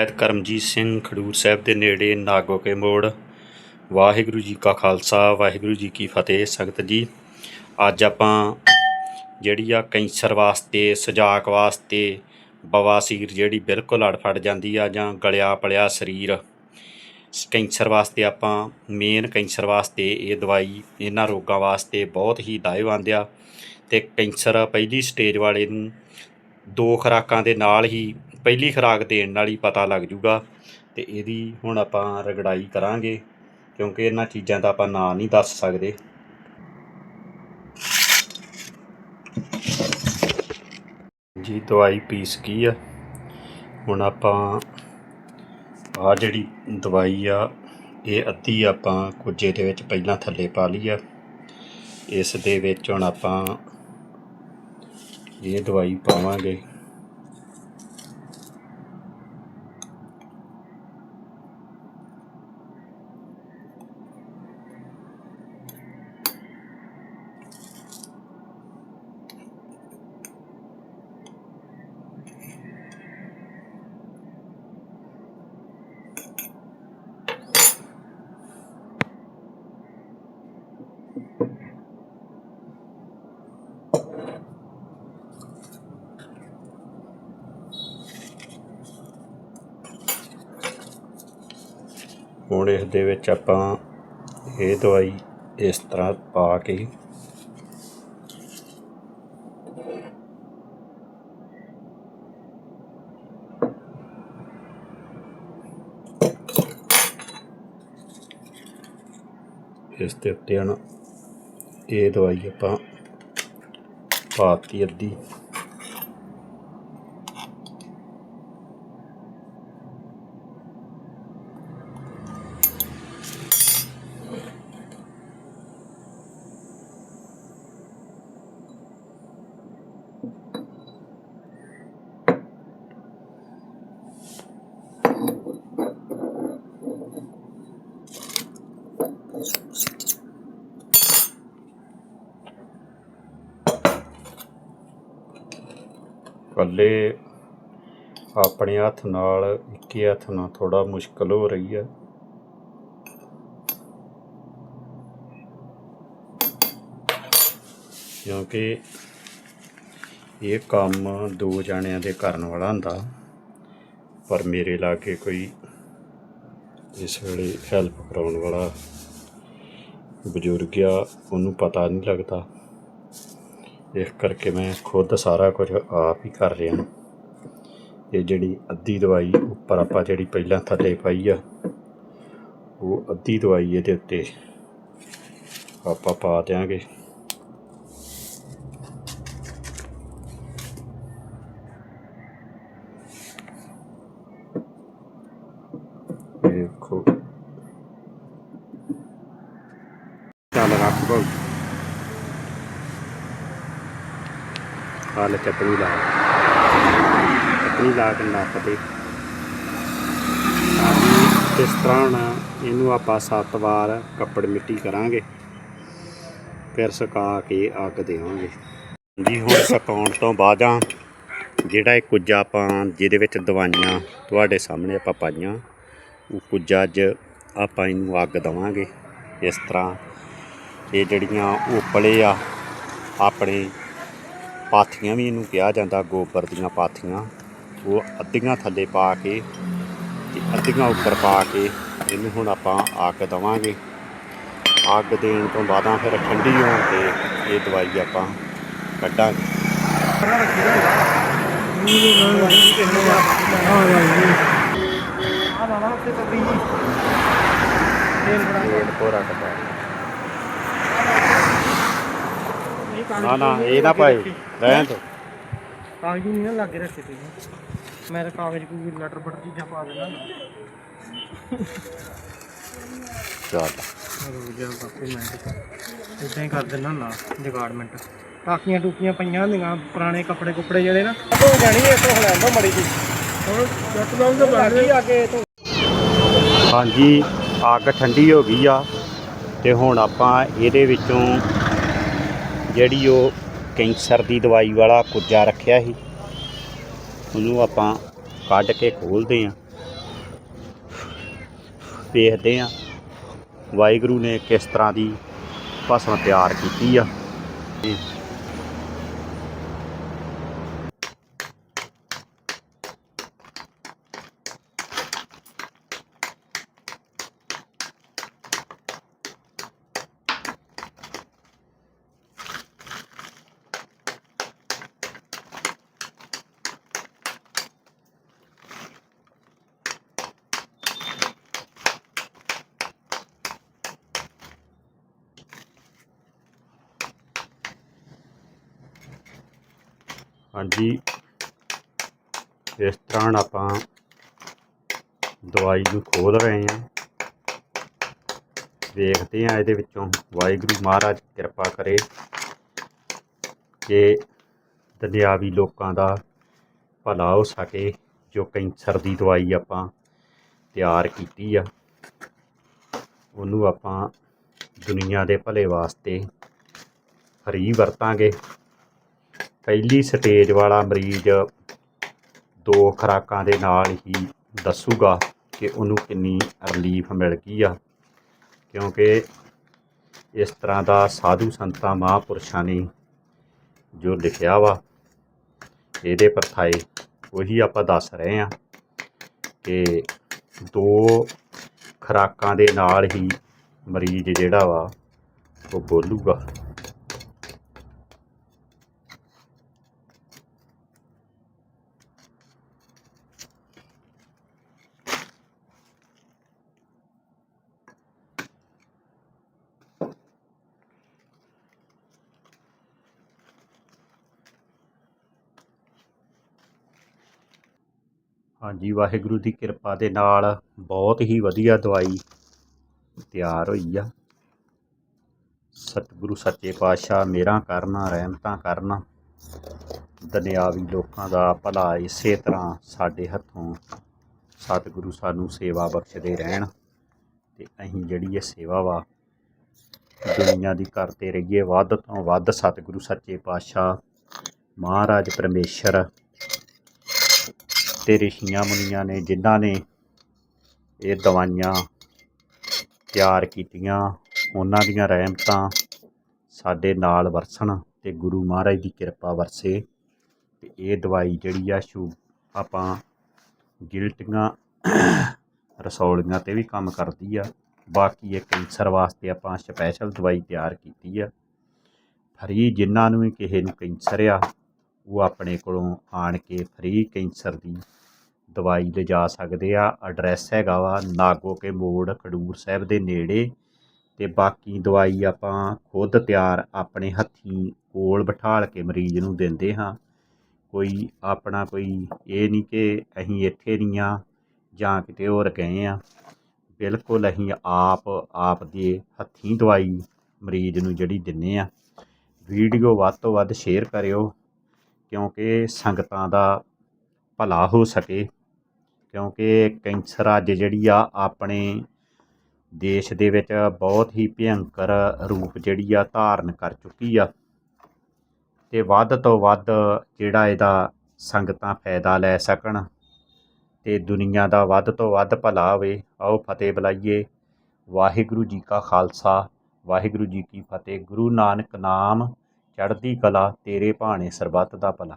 ਐਤ ਕਰਮਜੀਤ ਸਿੰਘ ਖਡੂਰ ਸਾਹਿਬ ਦੇ ਨੇੜੇ ਨਾਗੋਕੇ ਮੋੜ। ਵਾਹਿਗੁਰੂ ਜੀ ਕਾ ਖਾਲਸਾ, ਵਾਹਿਗੁਰੂ ਜੀ ਕੀ ਫਤਿਹ ਸੰਗਤ ਜੀ। ਅੱਜ ਆਪਾਂ ਜਿਹੜੀ ਆ ਕੈਂਸਰ ਵਾਸਤੇ ਸੁਜਾਕ ਵਾਸਤੇ ਬਵਾਸੀਰ ਜਿਹੜੀ ਬਿਲਕੁਲ ਅੜਫੜ ਜਾਂਦੀ ਆ ਜਾਂ ਗਲਿਆ ਪਲਿਆ ਸਰੀਰ। ਕੈਂਸਰ ਵਾਸਤੇ ਆਪਾਂ ਮੇਨ ਕੈਂਸਰ ਵਾਸਤੇ ਇਹ ਦਵਾਈ ਇਹਨਾਂ ਰੋਗਾਂ ਵਾਸਤੇ ਬਹੁਤ ਹੀ ਲਾਹੇਵੰਦ ਆ। ਤੇ ਕੈਂਸਰ ਪਹਿਲੀ ਸਟੇਜ ਵਾਲੇ ਨੂੰ ਦੋ ਖੁਰਾਕਾਂ ਦੇ ਨਾਲ ਹੀ ਪਹਿਲੀ ਖੁਰਾਕ ਦੇਣ ਨਾਲ ਹੀ ਪਤਾ ਲੱਗ ਜੂਗਾ ਤੇ ਇਹਦੀ ਹੁਣ ਆਪਾਂ ਰਗੜਾਈ ਕਰਾਂਗੇ, ਕਿਉਂਕਿ ਇਹਨਾਂ ਚੀਜ਼ਾਂ ਦਾ ਆਪਾਂ ਨਾਂ ਨਹੀਂ ਦੱਸ ਸਕਦੇ। ਜੀ, ਦਵਾਈ ਪੀਸ ਗਈ ਆ। ਹੁਣ ਆਪਾਂ ਆ ਜਿਹੜੀ ਦਵਾਈ ਆ, ਇਹ ਅੱਧੀ ਆਪਾਂ ਕੁਝੇ ਦੇ ਵਿੱਚ ਪਹਿਲਾਂ ਥੱਲੇ ਪਾ ਲਈ ਆ। ਇਸ ਦੇ ਵਿੱਚ ਹੁਣ ਆਪਾਂ ਇਹ ਦਵਾਈ ਪਾਵਾਂਗੇ। ਹੁਣ ਇਸ ਦੇ ਵਿੱਚ ਆਪਾਂ ਇਹ ਦਵਾਈ ਇਸ ਤਰ੍ਹਾਂ ਪਾ ਕੇ ਇਸ ਦੇ ਉੱਤੇ ਹੁਣ ਇਹ ਦਵਾਈ ਆਪਾਂ ਪਾਤੀ ਅੱਧੀ। ਇਕੱਲੇ ਆਪਣੇ ਹੱਥ ਨਾਲ, ਇੱਕੇ ਹੱਥ ਨਾਲ ਥੋੜਾ ਮੁਸ਼ਕਲ ਹੋ ਰਹੀ ਹੈ। ਕਿਉਂਕਿ ਇਹ ਕੰਮ ਦੋ ਜਣਿਆਂ ਦੇ ਕਰਨ ਵਾਲਾ ਹੁੰਦਾ, ਪਰ ਮੇਰੇ ਲਾਗੇ ਕੋਈ ਇਸ ਵੇਲੇ ਹੈਲਪ ਕਰਾਉਣ ਵਾਲਾ ਬਜ਼ੁਰਗ ਆ, ਉਹਨੂੰ ਪਤਾ ਨਹੀਂ ਲੱਗਦਾ। ਇਸ ਕਰਕੇ ਮੈਂ ਖੁਦ ਸਾਰਾ ਕੁਝ ਆਪ ਹੀ ਕਰ ਰਿਹਾ ਇਹ ਜਿਹੜੀ ਅੱਧੀ ਦਵਾਈ ਉੱਪਰ ਆਪਾਂ ਜਿਹੜੀ ਪਹਿਲਾਂ ਥੱਲੇ ਪਾਈ ਆ, ਉਹ ਅੱਧੀ ਦਵਾਈ ਇਹਦੇ ਉੱਤੇ ਆਪਾਂ ਪਾ ਦਿਆਂਗੇ। ਦੇਖੋ। ਚੱਲ ਰੱਖ ਬੋ ਹਾਲ ਚਟਨੀ ਲਾ ਚਟਣੀ ਲਾ ਕੇ ਨੱਪ ਦੇ। ਇਸ ਤਰ੍ਹਾਂ ਹੁਣ ਇਹਨੂੰ ਆਪਾਂ ਸੱਤ ਵਾਰ ਕੱਪੜ ਮਿੱਟੀ ਕਰਾਂਗੇ। ਫਿਰ ਸੁਕਾ ਕੇ ਅੱਗ ਦੇਵਾਂਗੇ। ਜੀ, ਹੁਣ ਸੁਕਾਉਣ ਤੋਂ ਬਾਅਦਾਂ ਜਿਹੜਾ ਇਹ ਕੁੱਜਾ ਆਪਾਂ, ਜਿਹਦੇ ਵਿੱਚ ਦਵਾਈਆਂ ਤੁਹਾਡੇ ਸਾਹਮਣੇ ਆਪਾਂ ਪਾਈਆਂ, ਉਹ ਕੁੱਜਾ ਅੱਜ ਆਪਾਂ ਇਹਨੂੰ ਅੱਗ ਦੇਵਾਂਗੇ। ਇਸ ਤਰ੍ਹਾਂ ਇਹ ਜਿਹੜੀਆਂ ਉਪਲੇ ਆ, ਆਪਣੇ ਪਾਥੀਆਂ ਵੀ ਇਹਨੂੰ ਕਿਹਾ ਜਾਂਦਾ ਗੋਬਰ ਦੀਆਂ ਪਾਥੀਆਂ। ਉਹ ਅੱਧੀਆਂ ਥੱਲੇ ਪਾ ਕੇ ਤੇ ਅੱਧੀਆਂ ਉੱਪਰ ਪਾ ਕੇ ਇਹਨੂੰ ਹੁਣ ਆਪਾਂ ਅੱਗ ਦੇਵਾਂਗੇ। ਅੱਗ ਦੇਣ ਤੋਂ ਬਾਅਦਾਂ ਫਿਰ ਠੰਡੀ ਹੋਣ ਤੇ ਇਹ ਦਵਾਈ ਆਪਾਂ ਕੱਢਾਂਗੇ। ਤੇਲ ਪੋਰਾ ਕੱਢਾ ਨਾ ਨਾ ਇਹ ਨਾ ਪਾਏ ਰਹਿਣ ਦੋ। ਕਾਗਜ਼ ਨਹੀਂ ਨਾ ਲੱਗੇ ਰੱਖੇ ਤੁਸੀਂ ਮੈਂ ਤਾਂ ਕਾਗਜ਼ ਕੋਈ ਲੈਟਰ ਬਟਰ ਚੀਜ਼ਾਂ ਪਾ ਦੇਣਾ ਚੱਲ। ਰੁਕ ਜਾ ਬਾਪੂ ਮੈਂ ਇਦਾਂ ਹੀ ਕਰ ਦਿੰਦਾ ਨਾ ਜਗਾੜਮੈਂਟ ਟਾਕੀਆਂ ਟੂਕੀਆਂ ਪਈਆਂ ਹੁੰਦੀਆਂ ਪੁਰਾਣੇ ਕੱਪੜੇ ਕੁੱਪੜੇ ਜਿਹੜੇ ਨਾ। ਧੋ ਜਾਣੀ ਇਹ ਤੋਂ ਲੈਂਦਾ ਮੜੀ ਜੀ। ਹੁਣ ਜੱਟ ਲਾਉਂ ਦੇ ਬਾਕੀ ਅੱਗੇ ਤੋਂ ਹਾਂਜੀ ਅੱਗ ਠੰਡੀ ਹੋ ਗਈ ਆ ਤੇ ਹੁਣ ਆਪਾਂ ਇਹਦੇ ਵਿੱਚੋਂ ਜਿਹੜੀ ਉਹ ਕੈਂਸਰ ਦੀ ਦਵਾਈ ਵਾਲਾ ਕੁੱਜਾ ਰੱਖਿਆ ਸੀ, ਉਹਨੂੰ ਆਪਾਂ ਕੱਢ ਕੇ ਖੋਲਦੇ ਆਂ ਦੇਖਦੇ ਆਂ ਵਾਹਿਗੁਰੂ ਨੇ ਕਿਸ ਤਰ੍ਹਾਂ ਦੀ ਭਸਮ ਤਿਆਰ ਕੀਤੀ ਆ। ਹਾਂਜੀ। ਇਸ ਤਰ੍ਹਾਂ ਆਪਾਂ ਦਵਾਈ ਨੂੰ ਖੋਲ ਰਹੇ ਹਾਂ। ਦੇਖਦੇ ਹਾਂ ਇਹਦੇ ਵਿੱਚੋਂ ਵਾਹਿਗੁਰੂ ਮਹਾਰਾਜ ਕਿਰਪਾ ਕਰੇ ਕਿ ਦੁਨਿਆਵੀ ਲੋਕਾਂ ਦਾ ਭਲਾ ਹੋ ਸਕੇ, ਜੋ ਕੈਂਸਰ ਦੀ ਦਵਾਈ ਆਪਾਂ ਤਿਆਰ ਕੀਤੀ ਆ। ਉਹਨੂੰ ਆਪਾਂ ਦੁਨੀਆ ਦੇ ਭਲੇ ਵਾਸਤੇ ਫਰੀ ਵਰਤਾਂਗੇ। ਪਹਿਲੀ ਸਟੇਜ ਵਾਲਾ ਮਰੀਜ਼ ਦੋ ਖੁਰਾਕਾਂ ਦੇ ਨਾਲ ਹੀ ਦੱਸੂਗਾ ਕਿ ਉਹਨੂੰ ਕਿੰਨੀ ਰਿਲੀਫ ਮਿਲ ਗਈ ਆ। ਕਿਉਂਕਿ ਇਸ ਤਰ੍ਹਾਂ ਦਾ ਸਾਧੂ ਸੰਤਾਂ, ਮਹਾਂਪੁਰਸ਼ਾਂ ਨੇ ਜੋ ਲਿਖਿਆ ਵਾ, ਇਹਦੇ ਪਰਥਾਏ ਉਹੀ ਆਪਾਂ ਦੱਸ ਰਹੇ ਆ ਕਿ ਦੋ ਖੁਰਾਕਾਂ ਦੇ ਨਾਲ ਹੀ ਮਰੀਜ਼ ਜਿਹੜਾ ਵਾ, ਉਹ ਬੋਲੂਗਾ। ਹਾਂਜੀ, ਵਾਹਿਗੁਰੂ ਦੀ ਕਿਰਪਾ ਦੇ ਨਾਲ ਬਹੁਤ ਹੀ ਵਧੀਆ ਦਵਾਈ ਤਿਆਰ ਹੋਈ ਆ। ਸਤਿਗੁਰੂ ਸੱਚੇ ਪਾਤਸ਼ਾਹ ਮੇਰਾ ਕਰਨਾ, ਰਹਿਮਤਾਂ ਕਰਨਾ। ਦੁਨਿਆਵੀ ਲੋਕਾਂ ਦਾ ਭਲਾ ਇਸੇ ਤਰ੍ਹਾਂ ਸਾਡੇ ਹੱਥੋਂ ਸਤਿਗੁਰੂ ਸਾਨੂੰ ਸੇਵਾ ਬਖਸ਼ਦੇ ਰਹਿਣ ਤੇ ਅਸੀਂ ਜਿਹੜੀ ਇਹ ਸੇਵਾ ਵਾ, ਦੁਨੀਆ ਦੀ ਕਰਦੇ ਰਹੀਏ ਵੱਧ ਤੋਂ ਵੱਧ ਸਤਿਗੁਰੂ ਸੱਚੇ ਪਾਤਸ਼ਾਹ, ਮਹਾਰਾਜ ਪਰਮੇਸ਼ਰ ਤੇ ਰਿਸ਼ੀਆਂ ਮੁਨੀਆਂ ਨੇ ਜਿਨ੍ਹਾਂ ਨੇ ਇਹ ਦਵਾਈਆਂ ਤਿਆਰ ਕੀਤੀਆਂ, ਉਹਨਾਂ ਦੀਆਂ ਰਹਿਮਤਾਂ ਸਾਡੇ ਨਾਲ ਵਰਸਣ ਅਤੇ ਗੁਰੂ ਮਹਾਰਾਜ ਦੀ ਕਿਰਪਾ ਵਰਸੇ। ਅਤੇ ਇਹ ਦਵਾਈ ਜਿਹੜੀ ਆ, ਸ਼ੂ ਆਪਾਂ ਗਿਲਟੀਆਂ, ਰਸੌਲੀਆਂ ਤੇ ਵੀ ਕੰਮ ਕਰਦੀ ਆ। ਬਾਕੀ ਇਹ ਕੈਂਸਰ ਵਾਸਤੇ ਆਪਾਂ ਸਪੈਸ਼ਲ ਦਵਾਈ ਤਿਆਰ ਕੀਤੀ ਆ। ਫਰੀ ਜਿਨ੍ਹਾਂ ਨੂੰ ਵੀ ਕਿਸੇ ਨੂੰ ਕੈਂਸਰ ਆ, ਉਹ ਆਪਣੇ ਕੋਲੋਂ ਆਣ ਕੇ ਫਰੀ ਕੈਂਸਰ ਦੀ ਦਵਾਈ ਲਿਜਾ ਸਕਦੇ ਆ। ਐਡਰੈਸ ਹੈਗਾ ਵਾ ਨਾਗੋ ਕੇ ਮੋੜ, ਖਡੂਰ ਸਾਹਿਬ ਦੇ ਨੇੜੇ। ਤੇ ਬਾਕੀ ਦਵਾਈ ਆਪਾਂ ਖੁਦ ਤਿਆਰ ਆਪਣੇ ਹੱਥੀਂ ਕੋਲ ਬਿਠਾਲ ਕੇ ਮਰੀਜ਼ ਨੂੰ ਦਿੰਦੇ ਹਾਂ। ਕੋਈ ਆਪਣਾ ਕੋਈ ਇਹ ਨਹੀਂ ਕਿ ਅਸੀਂ ਇੱਥੇ ਨਹੀਂ ਆ ਜਾਂ ਕਿਤੇ ਹੋਰ ਗਏ ਆ। ਬਿਲਕੁਲ ਅਸੀਂ ਆਪ ਆਪ ਦੇ ਹੱਥੀਂ ਦਵਾਈ ਮਰੀਜ਼ ਨੂੰ ਜਿਹੜੀ ਦਿੰਨੇ ਆ। ਵੀਡੀਓ ਵੱਧ ਤੋਂ ਵੱਧ ਸ਼ੇਅਰ ਕਰਿਓ ਕਿਉਂਕਿ ਸੰਗਤਾਂ ਦਾ ਭਲਾ ਹੋ ਸਕੇ। ਕਿਉਂਕਿ ਕੈਂਸਰ ਅੱਜ ਜਿਹੜੀ ਆ ਆਪਣੇ ਦੇਸ਼ ਦੇ ਵਿੱਚ ਬਹੁਤ ਹੀ ਭਿਅੰਕਰ ਰੂਪ ਜਿਹੜੀ ਆ ਧਾਰਨ ਕਰ ਚੁੱਕੀ ਆ। ਤੇ ਵੱਧ ਤੋਂ ਵੱਧ ਜਿਹੜਾ ਇਹਦਾ ਸੰਗਤਾਂ ਫਾਇਦਾ ਲੈ ਸਕਣ ਤੇ ਦੁਨੀਆ ਦਾ ਵੱਧ ਤੋਂ ਵੱਧ ਭਲਾ ਹੋਵੇ, ਆਓ ਫਤਿਹ ਬੁਲਾਈਏ। ਵਾਹਿਗੁਰੂ ਜੀ ਕਾ ਖਾਲਸਾ, ਵਾਹਿਗੁਰੂ ਜੀ ਕੀ ਫਤਿਹ। ਗੁਰੂ ਨਾਨਕ ਨਾਮ ਚੜ੍ਹਦੀ ਕਲਾ, ਤੇਰੇ ਭਾਣੇ ਸਰਬੱਤ ਦਾ ਭਲਾ।